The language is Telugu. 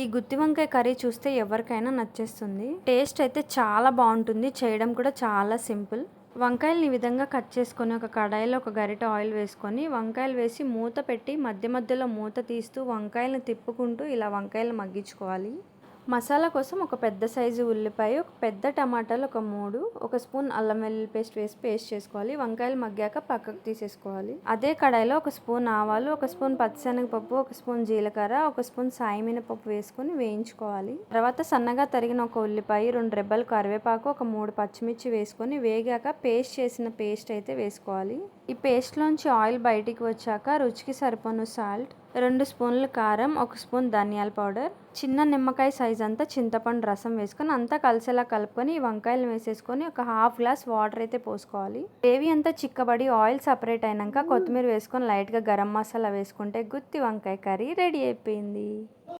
ఈ గుత్తి వంకాయ కర్రీ చూస్తే ఎవరికైనా నచ్చేస్తుంది. టేస్ట్ అయితే చాలా బాగుంటుంది. చేయడం కూడా చాలా సింపుల్. వంకాయలు ఈ విధంగా కట్ చేసుకొని ఒక కడాయిలో ఒక గరిట ఆయిల్ వేసుకొని వంకాయలు వేసి మూత పెట్టి మధ్య మధ్యలో మూత తీస్తూ వంకాయలను తిప్పుకుంటూ ఇలా వంకాయలు మగ్గించుకోవాలి. మసాలా కోసం ఒక పెద్ద సైజు ఉల్లిపాయ ఒక పెద్ద టమాటాలు ఒక మూడు ఒక స్పూన్ అల్లం వెల్లుల్లి పేస్ట్ వేసి పేస్ట్ చేసుకోవాలి వంకాయలు మగ్గాక పక్కకు తీసేసుకోవాలి. అదే కడాయిలో ఒక స్పూన్ ఆవాలు ఒక స్పూన్ పచ్చిశనగపప్పు ఒక స్పూన్ జీలకర్ర ఒక స్పూన్ సాయిమినపప్పు వేసుకొని వేయించుకోవాలి. తర్వాత సన్నగా తరిగిన ఒక ఉల్లిపాయ రెండు రెబ్బలు కరివేపాకు ఒక మూడు పచ్చిమిర్చి వేసుకొని వేగాక పేస్ట్ చేసిన పేస్ట్ అయితే వేసుకోవాలి. ఈ పేస్ట్లోంచి ఆయిల్ బయటికి వచ్చాక రుచికి సరిపోను సాల్ట్ రెండు స్పూన్లు కారం ఒక స్పూన్ ధనియాల పౌడర్ చిన్న నిమ్మకాయ సైజ్ అంతా చింతపండు రసం వేసుకొని అంతా కలిసేలా కలుపుకొని ఈ వంకాయలు వేసేసుకొని ఒక హాఫ్ గ్లాస్ వాటర్ అయితే పోసుకోవాలి. గ్రేవీ అంతా చిక్కబడి ఆయిల్ సపరేట్ అయినాక కొత్తిమీర వేసుకొని లైట్గా గరం మసాలా వేసుకుంటే గుత్తి వంకాయ కర్రీ రెడీ అయిపోయింది.